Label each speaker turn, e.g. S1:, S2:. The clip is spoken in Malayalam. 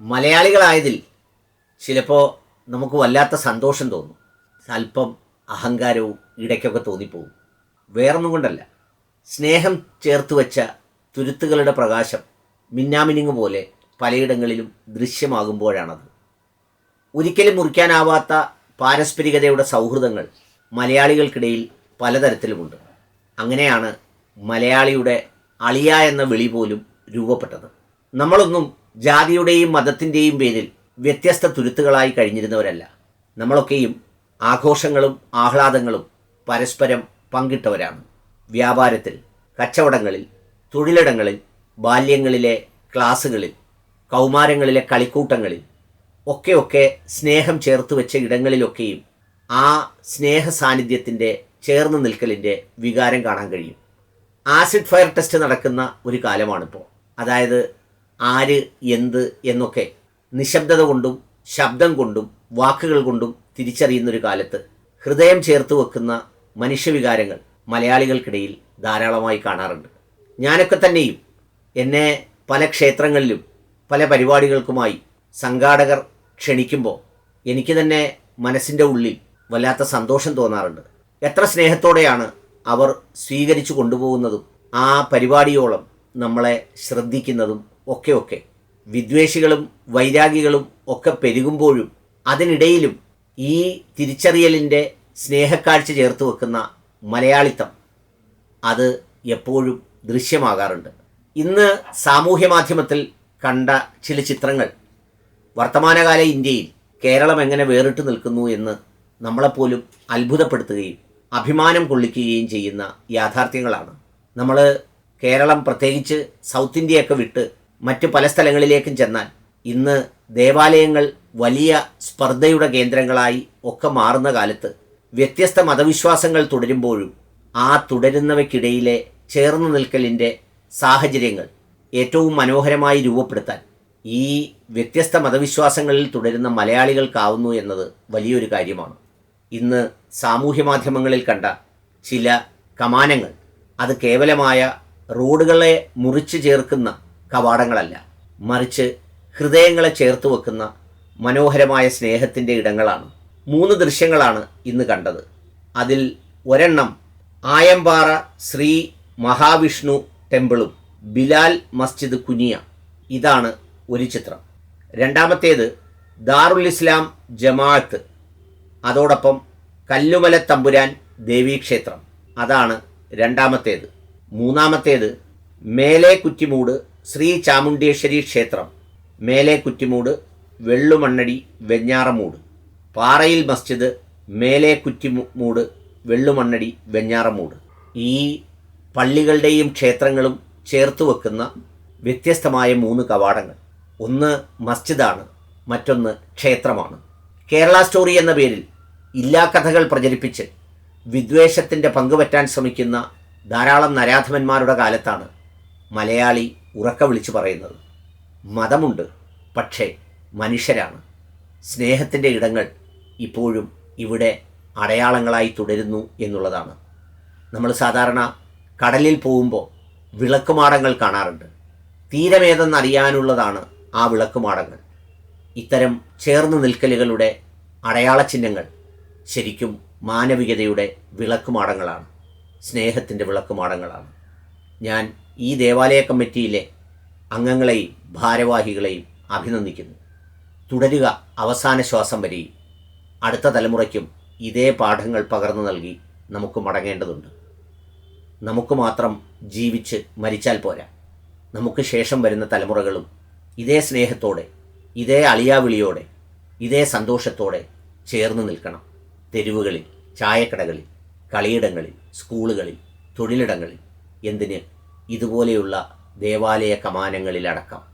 S1: മലയാളികളായതിൽ ചിലപ്പോൾ നമുക്ക് വല്ലാത്ത സന്തോഷം തോന്നും. അല്പം അഹങ്കാരവും ഇടയ്ക്കൊക്കെ തോന്നിപ്പോകും. വേറൊന്നും കൊണ്ടല്ല. സ്നേഹം ചേർത്ത് വെച്ച തുരുത്തുകളുടെ പ്രകാശം മിന്നാമിനിങ് പോലെ പലയിടങ്ങളിലും ദൃശ്യമാകുമ്പോഴാണത്. ഒരിക്കലും മുറിക്കാനാവാത്ത പാരസ്പരികതയുടെ സൗഹൃദങ്ങൾ മലയാളികൾക്കിടയിൽ പലതരത്തിലുമുണ്ട്. അങ്ങനെയാണ് മലയാളിയുടെ അളിയ എന്ന വിളി പോലും രൂപപ്പെട്ടത്. നമ്മളൊന്നും ജാതിയുടെയും മതത്തിന്റെയും പേരിൽ വ്യത്യസ്ത തുരുത്തുകളായി കഴിഞ്ഞിരുന്നവരല്ല. നമ്മളൊക്കെയും ആഘോഷങ്ങളും ആഹ്ലാദങ്ങളും പരസ്പരം പങ്കിട്ടവരാണ്. വ്യാപാരത്തിൽ കച്ചവടങ്ങളിൽ തൊഴിലിടങ്ങളിൽ ബാല്യങ്ങളിലെ ക്ലാസ്സുകളിൽ കൗമാരങ്ങളിലെ കളിക്കൂട്ടങ്ങളിൽ ഒക്കെയൊക്കെ ഒക്കെ സ്നേഹം ചേർത്ത് വെച്ച ഇടങ്ങളിലൊക്കെയും ആ സ്നേഹ സാന്നിധ്യത്തിന്റെ ചേർന്ന് നിൽക്കലിന്റെ വികാരം കാണാൻ കഴിയും. ആസിഡ് ഫയർ ടെസ്റ്റ് നടക്കുന്ന ഒരു കാലമാണിപ്പോൾ അതായത് ആര് എന്ത് എന്നൊക്കെ നിശബ്ദത കൊണ്ടും ശബ്ദം കൊണ്ടും വാക്കുകൾ കൊണ്ടും തിരിച്ചറിയുന്നൊരു കാലത്ത് ഹൃദയം ചേർത്ത് വെക്കുന്ന മനുഷ്യവികാരങ്ങൾ മലയാളികൾക്കിടയിൽ ധാരാളമായി കാണാറുണ്ട്. ഞാനൊക്കെ തന്നെയും എന്നെ പല ക്ഷേത്രങ്ങളിലും പല പരിപാടികൾക്കുമായി സംഘാടകർ ക്ഷണിക്കുമ്പോൾ എനിക്ക് തന്നെ മനസ്സിന്റെ ഉള്ളിൽ വല്ലാത്ത സന്തോഷം തോന്നാറുണ്ട്. എത്ര സ്നേഹത്തോടെയാണ് അവർ സ്വീകരിച്ചു കൊണ്ടുപോകുന്നതും ആ പരിപാടിയോളം നമ്മളെ ശ്രദ്ധിക്കുന്നതും ഒക്കെ ഒക്കെ. വിദ്വേഷികളും വൈരാഗികളും ഒക്കെ പെരുകുമ്പോഴും അതിനിടയിലും ഈ തിരിച്ചറിയലിന്റെ സ്നേഹക്കാഴ്ച ചേർത്ത് വെക്കുന്ന മലയാളിത്തം അത് എപ്പോഴും ദൃശ്യമാകാറുണ്ട്. ഇന്ന് സാമൂഹ്യ മാധ്യമത്തിൽ കണ്ട ചില ചിത്രങ്ങൾ വർത്തമാനകാല ഇന്ത്യയിൽ കേരളം എങ്ങനെ വേറിട്ട് നിൽക്കുന്നു എന്ന് നമ്മളെപ്പോലും അത്ഭുതപ്പെടുത്തുകയും അഭിമാനം കൊള്ളിക്കുകയും ചെയ്യുന്ന യാഥാർത്ഥ്യങ്ങളാണ്. നമ്മൾ കേരളം പ്രത്യേകിച്ച് സൗത്ത് ഇന്ത്യയൊക്കെ വിട്ട് മറ്റ് പല സ്ഥലങ്ങളിലേക്കും ചെന്നാൽ ഇന്ന് ദേവാലയങ്ങൾ വലിയ സ്പർദ്ധയുടെ കേന്ദ്രങ്ങളായി ഒക്കെ മാറുന്ന കാലത്ത് വ്യത്യസ്ത മതവിശ്വാസങ്ങൾ തുടരുമ്പോഴും ആ തുടരുന്നവയ്ക്കിടയിലെ ചേർന്ന് നിൽക്കലിന്റെ സാഹചര്യങ്ങൾ ഏറ്റവും മനോഹരമായി രൂപപ്പെടുത്താൻ ഈ വ്യത്യസ്ത മതവിശ്വാസങ്ങളിൽ തുടരുന്ന മലയാളികൾക്കാവുന്നു എന്നത് വലിയൊരു കാര്യമാണ്. ഇന്ന് സാമൂഹ്യ മാധ്യമങ്ങളിൽ കണ്ട ചില കമാനങ്ങൾ അത് കേവലമായ റോഡുകളെ മുറിച്ചു ചേർക്കുന്ന കവാടങ്ങളല്ല മറിച്ച് ഹൃദയങ്ങളെ ചേർത്ത് വെക്കുന്ന മനോഹരമായ സ്നേഹത്തിന്റെ ഇടങ്ങളാണ്. മൂന്ന് ദൃശ്യങ്ങളാണ് ഇന്ന് കണ്ടത്. അതിൽ ഒരെണ്ണം ആയമ്പാറ ശ്രീ മഹാവിഷ്ണു ടെമ്പിളും ബിലാൽ മസ്ജിദ് കുനിയ. ഇതാണ് ഒരു ചിത്രം. രണ്ടാമത്തേത് ദാറുൽ ഇസ്ലാം ജമാഅത്ത് അതോടൊപ്പം കല്ലുമല തമ്പുരാൻ ദേവീക്ഷേത്രം. അതാണ് രണ്ടാമത്തേത്. മൂന്നാമത്തേത് മേലെ കുറ്റിമൂട് ശ്രീ ചാമുണ്ടേശ്വരി ക്ഷേത്രം മേലെ കുറ്റിമൂട് വെള്ളുമണ്ണടി വെഞ്ഞാറമൂട്. പാറയിൽ മസ്ജിദ് മേലെ കുറ്റിമൂട് വെള്ളുമണ്ണടി വെഞ്ഞാറമൂട്. ഈ പള്ളികളുടെയും ക്ഷേത്രങ്ങളും ചേർത്ത് വെക്കുന്ന വ്യത്യസ്തമായ മൂന്ന് കവാടങ്ങൾ. ഒന്ന് മസ്ജിദാണ് മറ്റൊന്ന് ക്ഷേത്രമാണ്. കേരള സ്റ്റോറി എന്ന പേരിൽ ഇല്ലാ കഥകൾ പ്രചരിപ്പിച്ച് വിദ്വേഷത്തിന്റെ പങ്കുപറ്റാൻ ശ്രമിക്കുന്ന ധാരാളം നരാധമന്മാരുടെ കാലത്താണ് മലയാളി ഉറക്ക വിളിച്ചു പറയുന്നത്. മതമുണ്ട് പക്ഷേ മനുഷ്യരാണ്. സ്നേഹത്തിന്റെ ഇടങ്ങൾ ഇപ്പോഴും ഇവിടെ അടയാളങ്ങളായി തുടരുന്നു എന്നുള്ളതാണ്. നമ്മൾ സാധാരണ കടലിൽ പോകുമ്പോൾ വിളക്കുമാടങ്ങൾ കാണാറുണ്ട്. തീരമേതെന്നറിയാനുള്ളതാണ് ആ വിളക്കുമാടങ്ങൾ. ഇത്തരം ചേർന്ന് നിൽക്കലുകളുടെ അടയാളചിഹ്നങ്ങൾ ശരിക്കും മാനവികതയുടെ വിളക്കുമാടങ്ങളാണ്. സ്നേഹത്തിന്റെ വിളക്കുമാടങ്ങളാണ്. ഞാൻ ഈ ദേവാലയ കമ്മിറ്റിയിലെ അംഗങ്ങളെയും ഭാരവാഹികളെയും അഭിനന്ദിക്കുന്നു. തുടരുക അവസാന ശ്വാസം വരെയും അടുത്ത തലമുറയ്ക്കും ഇതേ പാഠങ്ങൾ പകർന്നു നൽകി നമുക്ക് മടങ്ങേണ്ടതുണ്ട്. നമുക്ക് മാത്രം ജീവിച്ച് മരിച്ചാൽ പോരാ. നമുക്ക് ശേഷം വരുന്ന തലമുറകളും ഇതേ സ്നേഹത്തോടെ ഇതേ അളിയാവിളിയോടെ ഇതേ സന്തോഷത്തോടെ ചേർന്ന് നിൽക്കണം. തെരുവുകളിൽ ചായക്കടകളിൽ കളിയിടങ്ങളിൽ സ്കൂളുകളിൽ തൊഴിലിടങ്ങളിൽ എന്തിന്? ഇതുപോലെയുള്ള ദേവാലയ കമാനങ്ങളിലടക്കം.